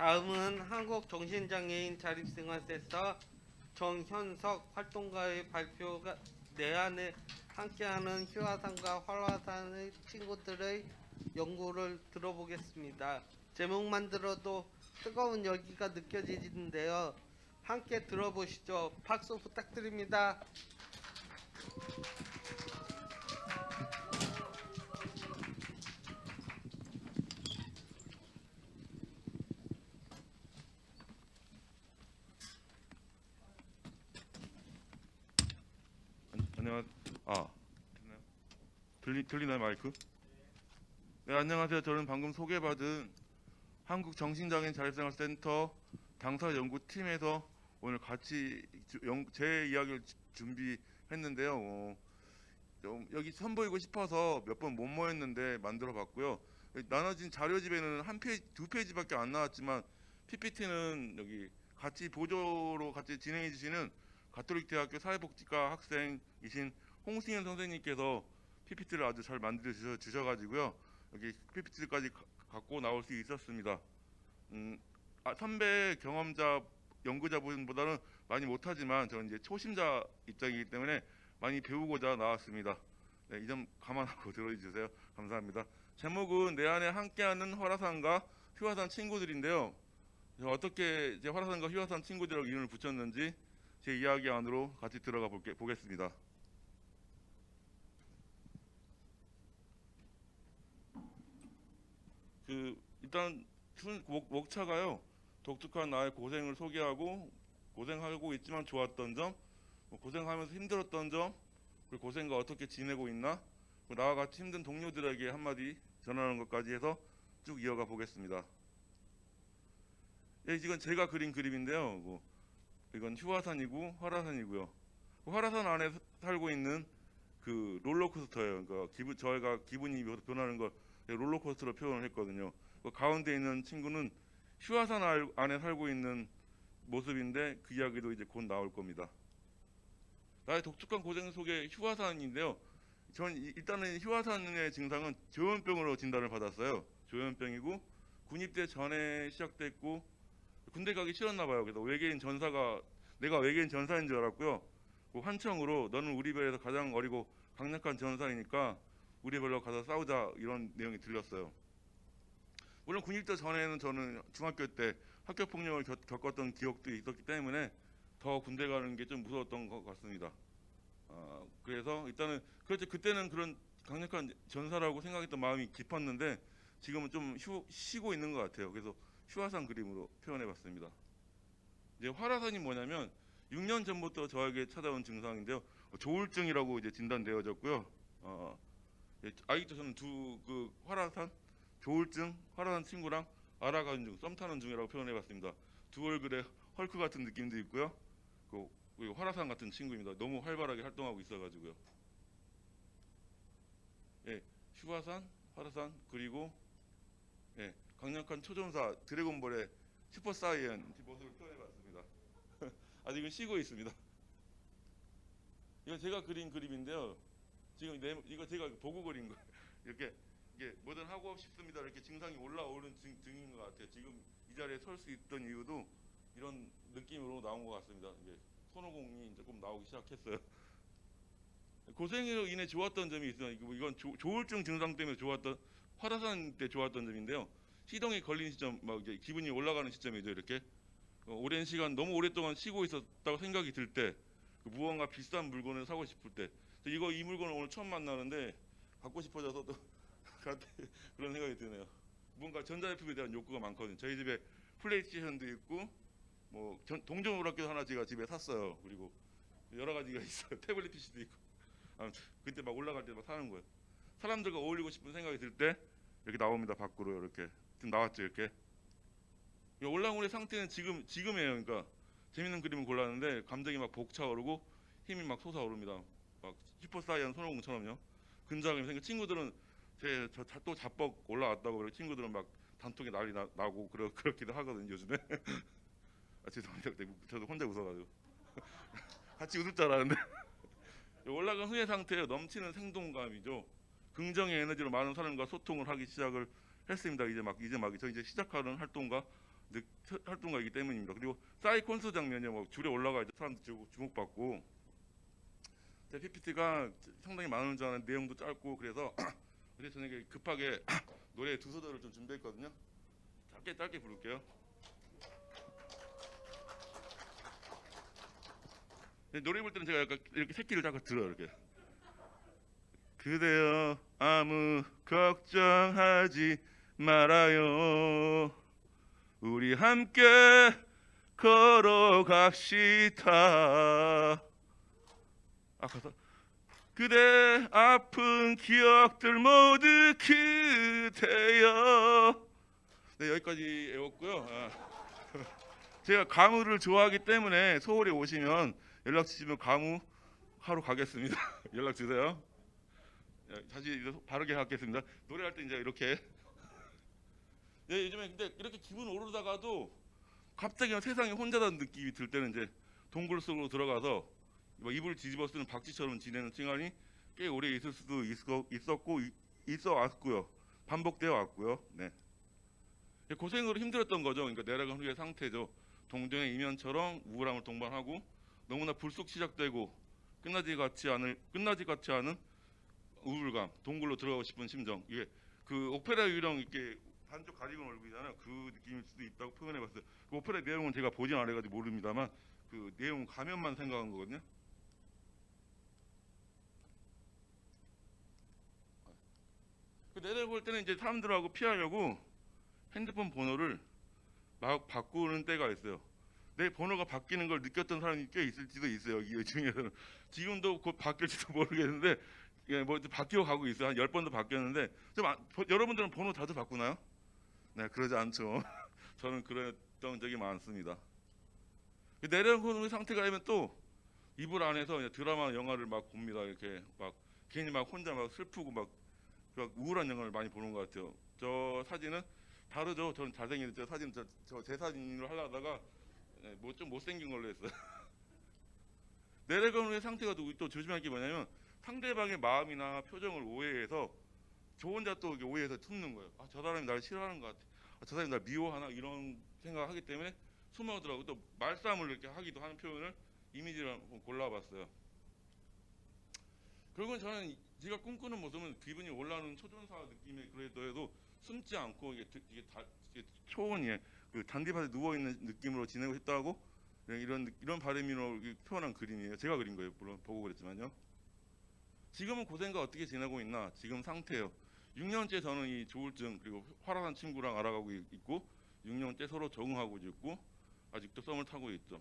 다음은 한국정신장애인 자립생활센터 정현석 활동가의 발표가 내 안에 함께하는 휴화산과 활화산의 친구들의 연구를 들어보겠습니다. 제목만 들어도 뜨거운 열기가 느껴지는데요. 함께 들어보시죠. 박수 부탁드립니다. 안녕하 아? 들리 들리나요 마이크? 네 안녕하세요. 저는 방금 소개받은 한국 정신장애인 자립생활센터 당사 연구팀에서 오늘 같이 제 이야기를 주- 준비했는데요. 어, 좀 여기 선보이고 싶어서 몇 번 못 모였는데 만들어봤고요. 나눠진 자료집에는 한 페이지, 두 페이지밖에 안 나왔지만 PPT는 여기 같이 보조로 같이 진행해 주시는 가톨릭 대학교 사회복지과 학생 이신 홍승현 선생님께서 PPT를 아주 잘 만들어 주셔, 주셔가지고요 여기 PPT까지 갖고 나올 수 있었습니다. 음, 아, 선배 경험자 연구자분보다는 많이 못하지만 저는 이제 초심자 입장이기 때문에 많이 배우고자 나왔습니다. 네, 이 점 감안하고 들어주세요. 감사합니다. 제목은 내 안에 함께하는 화라산과 휴화산 친구들인데요. 어떻게 이제 화라산과 휴화산 친구들이라고 이름을 붙였는지 제 이야기 안으로 같이 들어가 볼게, 보겠습니다. 그 일단 순- 목, 목차가요 독특한 나의 고생을 소개하고 고생하고 있지만 좋았던 점, 뭐 고생하면서 힘들었던 점, 그리고 고생과 어떻게 지내고 있나, 그리고 나와 같이 힘든 동료들에게 한마디 전하는 것까지 해서 쭉 이어가 보겠습니다. 예, 이건 제가 그린 그림인데요. 뭐, 이건 휴화산이고 화라산이고요. 그 화라산 안에 사- 살고 있는 그 롤러코스터예요. 그러니까 기분 저희가 기분이 변하는 걸 롤러코스터로 표현을 했거든요. 그 가운데 있는 친구는 휴화산 알- 안에 살고 있는 모습인데 그 이야기도 이제 곧 나올 겁니다. 나의 독특한 고생 속의 휴화산인데요. 전 이- 일단은 휴화산의 증상은 조현병으로 진단을 받았어요. 조현병이고 군입대 전에 시작됐고 군대 가기 싫었나 봐요. 그래서 외계인 전사가 내가 외계인 전사인 줄 알았고요. 그 환청으로 너는 우리 별에서 가장 어리고 강력한 전사이니까 우리 별로 가서 싸우자 이런 내용이 들렸어요. 물론 군입대 전에는 저는 중학교 때 학교 폭력을 겪- 겪었던 기억도 있었기 때문에 더 군대 가는 게 좀 무서웠던 것 같습니다. 아, 그래서 일단은 그렇죠 그때는 그런 강력한 전사라고 생각했던 마음이 깊었는데 지금은 좀 휴, 쉬고 있는 것 같아요. 그래서 휴화산 그림으로 표현해봤습니다. 이제 화라산이 뭐냐면 6년 전부터 저에게 찾아온 증상인데요. 어, 조울증이라고 이제 진단되어졌고요. 어, 예, 아직도 저는 두 그 화라산, 조울증, 화라산 친구랑 알아가는 중, 썸 타는 중이라고 표현해봤습니다. 두 얼굴에 헐크 같은 느낌도 있고요. 그, 그 화라산 같은 친구입니다. 너무 활발하게 활동하고 있어가지고요. 예, 휴화산, 화라산 그리고 예, 강력한 초전사 드래곤볼의 슈퍼 사이언 모습을 표현해봤습니다. 아직은 쉬고 있습니다. 이건 제가 그린 그림인데요. 지금 내, 이거 제가 보고 그린 거예요. 이렇게 이게 뭐든 하고 싶습니다. 이렇게 증상이 올라오는 증, 증인 것 같아요. 지금 이 자리에 설 수 있던 이유도 이런 느낌으로 나온 것 같습니다. 이게 손오공이 조금 나오기 시작했어요. 고생으로 인해 좋았던 점이 있어요. 이건 조, 조울증 증상 때문에 좋았던 화라산 때 좋았던 점인데요. 시동이 걸린 시점, 막 이제 기분이 올라가는 시점이죠. 이렇게 어, 오랜 시간 너무 오랫동안 쉬고 있었다고 생각이 들 때, 그 무언가 비싼 물건을 사고 싶을 때, 이거 이 물건을 오늘 처음 만나는데 갖고 싶어져서 또 그런 생각이 드네요. 뭔가 전자제품에 대한 욕구가 많거든요. 저희 집에 플레이스테이션도 있고, 뭐 전- 동전 오락기도 하나 제가 집에 샀어요. 그리고 여러 가지가 있어요. 태블릿 PC도 있고. 아무튼 그때 막 올라갈 때 막 사는 거예요. 사람들과 어울리고 싶은 생각이 들 때 이렇게 나옵니다. 밖으로 이렇게 지금 나왔죠 이렇게. 이 올라오는 상태는 지금 지금이에요. 그러니까 재밌는 그림을 골랐는데 감정이 막 벅차오르고 힘이 막 솟아오릅니다. 막 슈퍼사이언 손오공처럼요. 근장이 생겨 친구들은 제저또 자뻑 올라왔다고 그래 친구들은 막 단톡에 난리 나, 나고 그러, 그렇기도 하거든요 요즘에. 아 죄송합니다. 저도 혼자 웃어가지고 같이 웃을 줄 알았는데 올라간 후의 상태에 넘치는 생동감이죠. 긍정의 에너지로 많은 사람과 소통을 하기 시작을 했습니다. 이제 막 이제 막 저 이제 시작하는 활동과 느- 활동가이기 때문입니다. 그리고 싸이 콘서트 장면이 뭐 줄에 올라가 이제 사람들 주- 주목받고 제 PPT가 상당히 많은 줄 아는 내용도 짧고 그래서 어제 저녁에 급하게 노래 두 소절을 좀 준비했거든요. 짧게 짧게 부를게요. 근데 노래 볼 때는 제가 약간 이렇게 새끼를 잠깐 들어요 이렇게. 그대여 아무 걱정하지 말아요. 우리 함께 걸어갑시다. 아 가사 그대 아픈 기억들 모두 그대여. 네 여기까지 외웠고요. 아. 제가 가무를 좋아하기 때문에 서울에 오시면 연락 주시면 가무 하러 가겠습니다. 연락 주세요. 예, 다시 바르게 하겠습니다. 노래할 때 이제 이렇게. 예, 요즘에 근데 이렇게 기분 오르다가도 갑자기 세상에 혼자다는 느낌이 들 때는 이제 동굴 속으로 들어가서 뭐 이불 뒤집어 쓰는 박쥐처럼 지내는 시간이 꽤 오래 있을 수도 있었고 이- 있어 왔고요. 반복되어 왔고요. 네. 예, 고생으로 힘들었던 거죠. 그러니까 내려간 후의 상태죠. 동정의 이면처럼 우울함을 동반하고 너무나 불쑥 시작되고 끝나지 같지 않을 끝나지 같지 않은 우울감, 동굴로 들어가고 싶은 심정. 이게 그 오페라 유령 이렇게 반쪽 가리고 얼굴이잖아요. 그 느낌일 수도 있다고 표현해봤어요. 그 오페라 내용은 제가 보진 않아가지고 모릅니다만 그 내용 가면만 생각한 거거든요. 내려볼 때는 이제 사람들하고 피하려고 핸드폰 번호를 막 바꾸는 때가 있어요. 내 번호가 바뀌는 걸 느꼈던 사람이 꽤 있을지도 있어요. 이 중에서는 지금도 곧 바뀔지도 모르겠는데 예, 뭐 바뀌어 가고 있어요. 한 열 번도 바뀌었는데 좀 아- 버- 여러분들은 번호 자주 바꾸나요? 네, 그러지 않죠. 저는 그랬던 적이 많습니다. 그 내려놓은 상태가 되면 또 이불 안에서 드라마 영화를 막 봅니다. 이렇게 막 괜히 막 혼자 막 슬프고 막, 막 우울한 영화를 많이 보는 것 같아요. 저 사진은 다르죠. 저는 잘생긴 저 사진 저제 사진으로 하려다가 뭐 좀 못생긴 걸로 했어요. 내려가는 후의 상태가 또, 또 조심할 게 뭐냐면 상대방의 마음이나 표정을 오해해서 저 혼자 또 오해해서 숨는 거예요. 아, 저 사람이 나를 싫어하는 것 같아. 아, 저 사람이 날 미워하나 이런 생각을 하기 때문에 숨어들어가고 또 말싸움을 이렇게 하기도 하는 표현을 이미지를 한번 골라봤어요. 결국은 저는 제가 꿈꾸는 모습은 기분이 올라오는 초전사 느낌의 그래도 해도 숨지 않고 이게, 드- 이게, 다, 이게 초원이 그 잔디밭에 누워 있는 느낌으로 지내고 싶다고 이런 이런 바람으로 이렇게 표현한 그림이에요. 제가 그린 거예요. 물론 보고 그랬지만요. 지금은 고생과 어떻게 지내고 있나 지금 상태예요. 6년째 저는 이 조울증 그리고 화라산 친구랑 알아가고 있- 있고 6년째 서로 적응하고 있고 아직도 썸을 타고 있죠.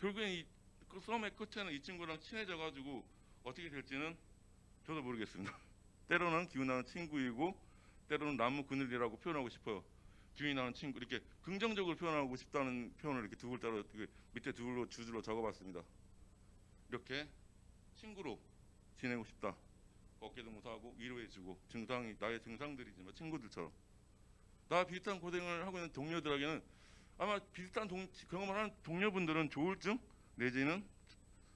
결국엔 이그 썸의 끝에는 이 친구랑 친해져 가지고 어떻게 될지는 저도 모르겠습니다. 때로는 기운나는 친구이고 때로는 나무 그늘이라고 표현하고 싶어요. 기운이 나는 친구 이렇게 긍정적으로 표현하고 싶다는 표현을 이렇게 두 글자로 이렇게 밑에 두 줄로 두 줄로 적어봤습니다. 이렇게 친구로 지내고 싶다. 어깨도 무사하고 위로해주고 증상이 나의 증상들이지만 친구들처럼 나 비슷한 고생을 하고 있는 동료들에게는 아마 비슷한 동, 경험을 하는 동료분들은 조울증 내지는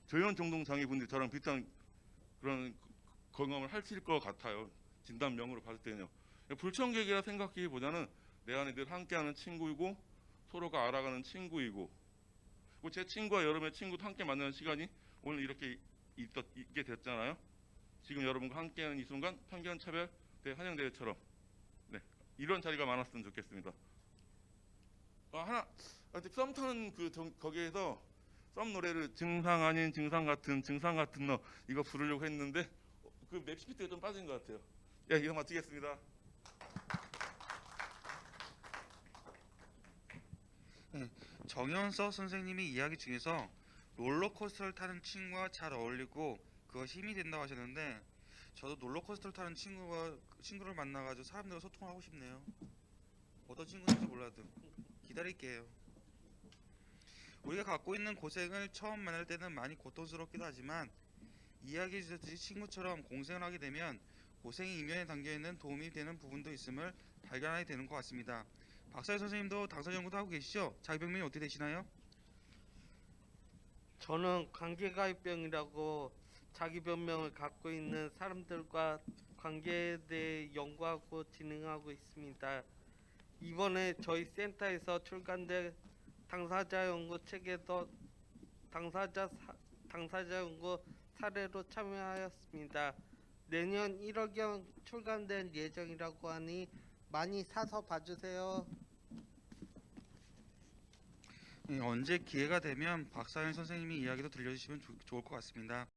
저연 정동 장애 분들이 저랑 비슷한 그런 경험을 하실 것 같아요. 진단명으로 봤을 때는요. 불청객이라 생각하기보다는 내 안에 늘 함께하는 친구이고 서로가 알아가는 친구이고 제 친구와 여러분의 친구도 함께 만나는 시간이 오늘 이렇게 있었, 있게 됐잖아요. 지금 여러분과 함께하는 이 순간 편견 차별 대 환영 대회처럼 네 이런 자리가 많았으면 좋겠습니다. 아, 하나 아, 썸 타는 그 정- 거기에서 썸 노래를 증상 아닌 증상 같은 증상 같은 너 이거 부르려고 했는데 어, 그 맵시피트가 좀 빠진 것 같아요. 예, 이거 마치겠습니다. 정현석 선생님이 이야기 중에서 롤러코스터를 타는 친구와 잘 어울리고 그거 힘이 된다고 하셨는데 저도 롤러코스터를 타는 친구가 친구를 만나가지고 사람들과 소통을 하고 싶네요. 어떤 친구인지 몰라도 기다릴게요. 우리가 갖고 있는 고생을 처음 만날 때는 많이 고통스럽기도 하지만 이야기해 주셨듯이 친구처럼 공생을 하게 되면 고생이 이면에 담겨 있는 도움이 되는 부분도 있음을 발견하게 되는 것 같습니다. 박사일 선생님도 당선 연구도 하고 계시죠? 자기 병명이 어떻게 되시나요? 저는 관계가입병이라고 자기 변명을 갖고 있는 사람들과 관계에 대해 연구하고 진행하고 있습니다. 이번에 저희 센터에서 출간된 당사자 연구 책에도 당사자 사, 당사자 연구 사례로 참여하였습니다. 내년 1월경 출간될 예정이라고 하니 많이 사서 봐주세요. 예, 언제 기회가 되면 박사현 선생님이 이야기도 들려주시면 좋- 좋을 것 같습니다.